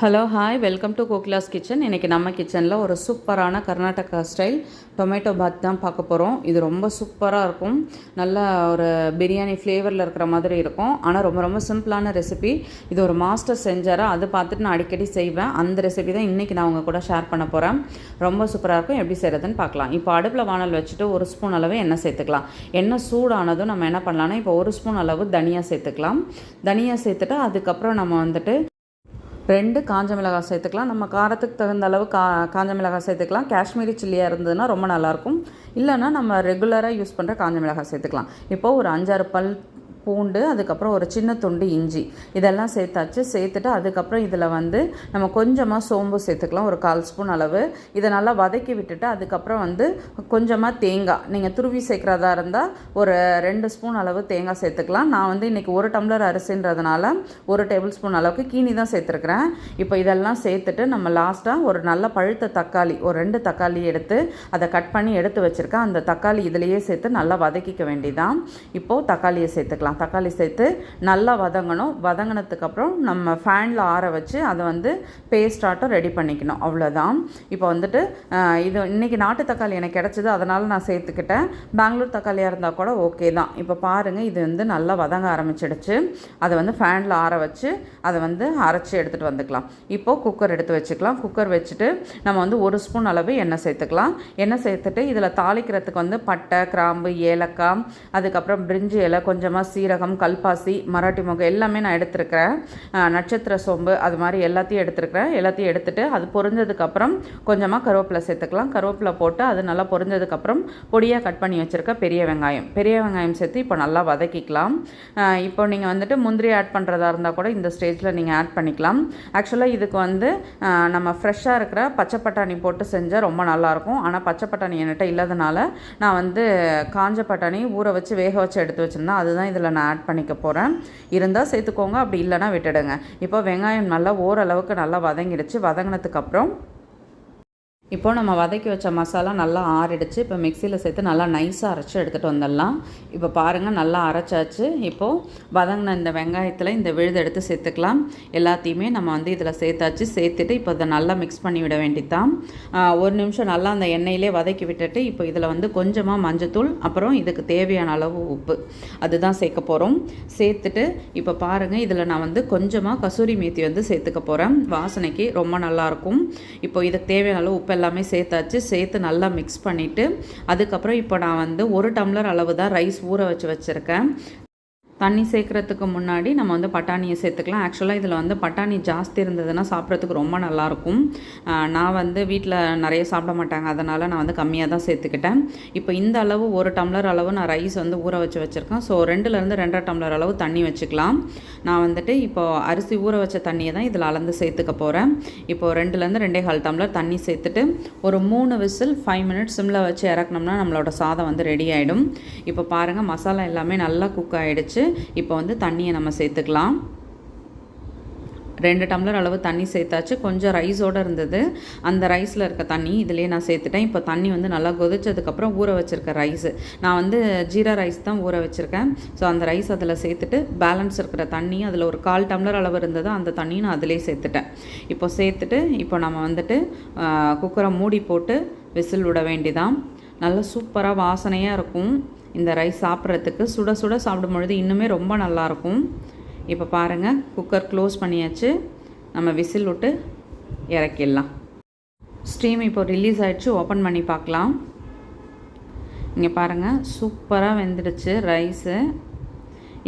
Hello hi welcome to Kokila's kitchen இன்றைக்கி நம்ம கிச்சனில் ஒரு சூப்பரான கர்நாடகா ஸ்டைல் டொமேட்டோ பாத் தான் பார்க்க போகிறோம் இது ரொம்ப சூப்பராக இருக்கும். நல்ல ஒரு பிரியாணி ஃப்ளேவரில் இருக்கிற மாதிரி இருக்கும். ஆனால் ரொம்ப ரொம்ப சிம்பிளான ரெசிபி இது ஒரு மாஸ்டர் செஞ்சார் அது பார்த்துட்டு நான் அடிக்கடி செய்வேன். அந்த ரெசிபி தான் இன்றைக்கி நான் உங்கள் கூட ஷேர் பண்ண போகிறேன் ரொம்ப சூப்பராக இருக்கும். எப்படி செய்கிறதுன்னு பார்க்கலாம். இப்போ அடுப்பில் வானல் வச்சுட்டு ஒரு ஸ்பூன் அளவு எண்ணெய் சேர்த்துக்கலாம். எண்ணெய் சூடானதும் நம்ம என்ன பண்ணலாம்னா இப்போ ஒரு ஸ்பூன் அளவு தனியாக சேர்த்துக்கலாம். தனியாக சேர்த்துட்டு அதுக்கப்புறம் நம்ம வந்துட்டு ரெண்டு காஞ்ச மிளகாய் சேர்த்துக்கலாம். நம்ம காரத்துக்கு தகுந்த அளவு கா காஞ்ச மிளகாய் சேர்த்துக்கலாம். காஷ்மீரி சில்லியாக இருந்ததுன்னா ரொம்ப நல்லாயிருக்கும். இல்லைன்னா நம்ம ரெகுலராக யூஸ் பண்ணுற காஞ்ச மிளகாய் சேர்த்துக்கலாம். இப்போது ஒரு அஞ்சாறு பல் பூண்டு அதுக்கப்புறம் ஒரு சின்ன துண்டு இஞ்சி. இதெல்லாம் சேர்த்தாச்சு. சேர்த்துட்டு அதுக்கப்புறம் இதில் வந்து நம்ம கொஞ்சமாக சோம்பு சேர்த்துக்கலாம். ஒரு கால் ஸ்பூன் அளவு. இதை நல்லா வதக்கி விட்டுட்டு அதுக்கப்புறம் வந்து கொஞ்சமாக தேங்காய். நீங்கள் துருவி சேர்க்குறதா இருந்தால் ஒரு ரெண்டு ஸ்பூன் அளவு தேங்காய் சேர்த்துக்கலாம். நான் வந்து இன்றைக்கி ஒரு டம்ளர் அரிசின்றதுனால ஒரு டேபிள் ஸ்பூன் அளவுக்கு கீனி தான் சேர்த்துருக்குறேன். இப்போ இதெல்லாம் சேர்த்துட்டு நம்ம லாஸ்ட்டாக ஒரு நல்ல பழுத்த தக்காளி ஒரு ரெண்டு தக்காளி எடுத்து அதை கட் பண்ணி எடுத்து வச்சுருக்கேன். அந்த தக்காளி இதிலையே சேர்த்து நல்லா வதக்கிக்க வேண்டியதான் இப்போது தக்காளியை சேர்த்துக்கலாம். தக்காளி சேர்த்து நல்லா வதங்கணும். வதங்கினதுக்கப்புறம் நம்ம ஃபேனில் ஆற வச்சு அதை வந்து பேஸ்டாட்டம் ரெடி பண்ணிக்கணும். அவ்வளோதான் இப்போ வந்துட்டு இது இன்றைக்கி நாட்டு தக்காளி எனக்கு கிடச்சிது அதனால் நான் சேர்த்துக்கிட்டேன். பெங்களூர் தக்காளியாக இருந்தால் கூட ஓகே தான். இப்போ பாருங்கள் இது வந்து நல்லா வதங்க ஆரம்பிச்சிடுச்சு. அதை வந்து ஃபேனில் ஆற வச்சு அதை வந்து அரைச்சி எடுத்துகிட்டு வந்துக்கலாம். இப்போது குக்கர் எடுத்து வச்சுக்கலாம். குக்கர் வச்சுட்டு நம்ம வந்து ஒரு ஸ்பூன் அளவு எண்ணெய் சேர்த்துக்கலாம். எண்ணெய் சேர்த்துட்டு இதில் தாளிக்கிறதுக்கு வந்து பட்டை கிராம்பு ஏலக்காய் அதுக்கப்புறம் பிரிஞ்சி இலை கொஞ்சமாக சீரகம் சீரகம் கல்பாசி மராட்டி முகம் எல்லாமே நான் எடுத்திருக்கிறேன். நட்சத்திர சோம்பு அது மாதிரி எல்லாத்தையும் எடுத்துருக்கிறேன். எல்லாத்தையும் எடுத்துகிட்டு அது பொரிஞ்சதுக்கப்புறம் கொஞ்சமாக கருவேப்பிலை சேர்த்துக்கலாம். கருவேப்பிலை போட்டு அது நல்லா பொரிஞ்சதுக்கப்புறம் பொடியாக கட் பண்ணி வச்சுருக்க பெரிய வெங்காயம். பெரிய வெங்காயம் சேர்த்து இப்போ நல்லா வதக்கிக்கலாம். இப்போ நீங்கள் வந்துட்டு முந்திரி ஆட் பண்ணுறதா இருந்தால் கூட இந்த ஸ்டேஜில் நீங்கள் ஆட் பண்ணிக்கலாம். ஆக்சுவலாக இதுக்கு வந்து நம்ம ஃப்ரெஷ்ஷாக இருக்கிற பச்சை பட்டாணி போட்டு செஞ்சால் ரொம்ப நல்லாயிருக்கும் ஆனால் பச்சை பட்டாணி என்கிட்ட இல்லாதனால நான் வந்து காஞ்ச பட்டாணி ஊற வச்சு வேக வச்சு எடுத்து வச்சுருந்தேன். அதுதான் இதில் நான் ஆட் பண்ணிக்க போகிறேன் இருந்தால் சேர்த்துக்கோங்க அப்படி இல்லைனா விட்டுடுங்க. இப்போ வெங்காயம் நல்லா ஓரளவுக்கு நல்லா வதங்கிடுச்சு. வதங்கினதுக்கப்புறம் இப்போது நம்ம வதக்கி வச்ச மசாலா நல்லா ஆறிடுச்சு. இப்போ மிக்சியில் சேர்த்து நல்லா நைஸாக அரைச்சி எடுத்துகிட்டு வந்துடலாம். இப்போ பாருங்கள் நல்லா அரைச்சாச்சு. இப்போது வதங்கின இந்த வெங்காயத்தில் இந்த விழுது எடுத்து சேர்த்துக்கலாம். எல்லாத்தையுமே நம்ம வந்து இதில் சேர்த்தாச்சு. சேர்த்துட்டு இப்போ இதை நல்லா மிக்ஸ் பண்ணி விட வேண்டித்தான் ஒரு நிமிஷம் நல்லா அந்த எண்ணெயிலே வதக்கி விட்டுட்டு இப்போ இதில் வந்து கொஞ்சமாக மஞ்சத்தூள் அப்புறம் இதுக்கு தேவையான அளவு உப்பு. அதுதான் சேர்க்க போகிறோம் சேர்த்துட்டு இப்போ பாருங்கள் இதில் நான் வந்து கொஞ்சமாக கசூரி மேத்தி வந்து சேர்த்துக்க போகிறேன் வாசனைக்கு ரொம்ப நல்லாயிருக்கும் இப்போ இதுக்கு தேவையான அளவு உப்பு எல்லாமே சேர்த்தாச்சு. சேர்த்து நல்லா மிக்ஸ் பண்ணிவிட்டு அதுக்கப்புறம் இப்போ நான் வந்து ஒரு டம்ளர் அளவு தான் ரைஸ் ஊற வச்சு வச்சுருக்கேன். தண்ணி சேர்க்குறதுக்கு முன்னாடி நம்ம வந்து பட்டாணியை சேர்த்துக்கலாம். ஆக்சுவலாக இதில் வந்து பட்டாணி ஜாஸ்தி இருந்ததுன்னா சாப்பிட்றதுக்கு ரொம்ப நல்லாயிருக்கும். நான் வந்து வீட்டில் நிறைய சாப்பிட மாட்டாங்க. அதனால் நான் வந்து கம்மியாக தான் சேர்த்துக்கிட்டேன். இப்போ இந்த அளவு ஒரு டம்ளர் அளவு நான் ரைஸ் வந்து ஊற வச்சு வச்சுருக்கேன். ஸோ ரெண்டுலேருந்து ரெண்டரை டம்ளர் அளவு தண்ணி வச்சுக்கலாம். நான் வந்துட்டு இப்போது அரிசி ஊற வச்ச தண்ணியை தான் இதில் அளந்து சேர்த்துக்க போகிறேன் இப்போது ரெண்டுலேருந்து ரெண்டே கால் டம்ளர் தண்ணி சேர்த்துட்டு ஒரு மூணு விசில் ஃபைவ் மினிட்ஸ் சிம்மில் வச்சு இறக்கணும்னா நம்மளோட சாதம் வந்து ரெடி ஆகிடும் இப்போ பாருங்கள் மசாலா எல்லாமே நல்லா குக் ஆகிடுச்சு இப்போ வந்து தண்ணியை நம்ம சேர்த்துக்கலாம். ரெண்டு டம்ளர் அளவு தண்ணி சேர்த்தாச்சு. கொஞ்சம் ரைஸோடு இருந்தது. அந்த ரைஸில் இருக்க தண்ணி இதிலேயே நான் சேர்த்துட்டேன். இப்போ தண்ணி வந்து நல்லா கொதிச்சதுக்கப்புறம் ஊற வச்சுருக்க ரைஸு நான் வந்து ஜீரா ரைஸ் தான் ஊற வச்சுருக்கேன். ஸோ அந்த ரைஸ் அதில் சேர்த்துட்டு பேலன்ஸ் இருக்கிற தண்ணி அதில் ஒரு கால் டம்ளர் அளவு இருந்தது அந்த தண்ணியும் நான் அதிலே சேர்த்துட்டேன். இப்போ சேர்த்துட்டு இப்போ நம்ம வந்துட்டு குக்கரை மூடி போட்டு விசில் விட வேண்டிதான். நல்லா சூப்பராக வாசனையாக இருக்கும். இந்த ரைஸ் சாப்பிட்றதுக்கு சுட சுட சாப்பிடும் பொழுது இன்னுமே ரொம்ப நல்லாயிருக்கும். இப்போ பாருங்கள் குக்கர் க்ளோஸ் பண்ணியாச்சு. நம்ம விசில் விட்டு இறக்கிடலாம். ஸ்டீம் இப்போ ரிலீஸ் ஆகிடுச்சு ஓப்பன் பண்ணி பார்க்கலாம். இங்கே பாருங்கள் சூப்பராக வெந்துடுச்சு ரைஸு.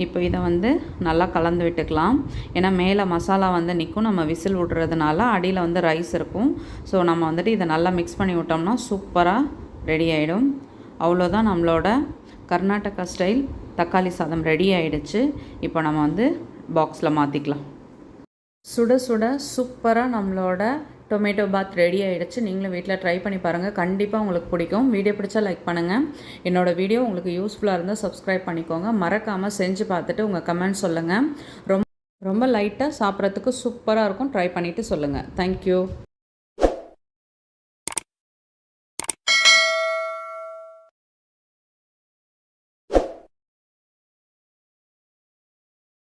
இப்போ இதை வந்து நல்லா கலந்து விட்டுக்கலாம். ஏன்னா மேலே மசாலா வந்து நிற்கும் நம்ம விசில் விட்றதுனால அடியில் வந்து ரைஸ் இருக்கும். ஸோ நம்ம வந்துட்டு இதை நல்லா மிக்ஸ் பண்ணி விட்டோம்னா சூப்பராக ரெடி ஆகிடும் அவ்வளோதான் நம்மளோட கர்நாடகா ஸ்டைல் தக்காளி சாதம் ரெடி ஆகிடுச்சு இப்போ நம்ம வந்து பாக்ஸில் மாற்றிக்கலாம் சுட சுட சூப்பராக நம்மளோட டொமேட்டோ பாத் ரெடி ஆகிடுச்சு நீங்களும் வீட்டில் ட்ரை பண்ணி பாருங்கள் கண்டிப்பாக உங்களுக்கு பிடிக்கும். வீடியோ பிடிச்சா லைக் பண்ணுங்கள் என்னோடய வீடியோ உங்களுக்கு யூஸ்ஃபுல்லாக இருந்தால் சப்ஸ்கிரைப் பண்ணிக்கோங்க. மறக்காமல் செஞ்சு பார்த்துட்டு உங்கள் கமெண்ட் சொல்லுங்கள் ரொம்ப ரொம்ப லைட்டாக சாப்பிட்றதுக்கு சூப்பராக இருக்கும். ட்ரை பண்ணிவிட்டு சொல்லுங்கள் தேங்க்யூ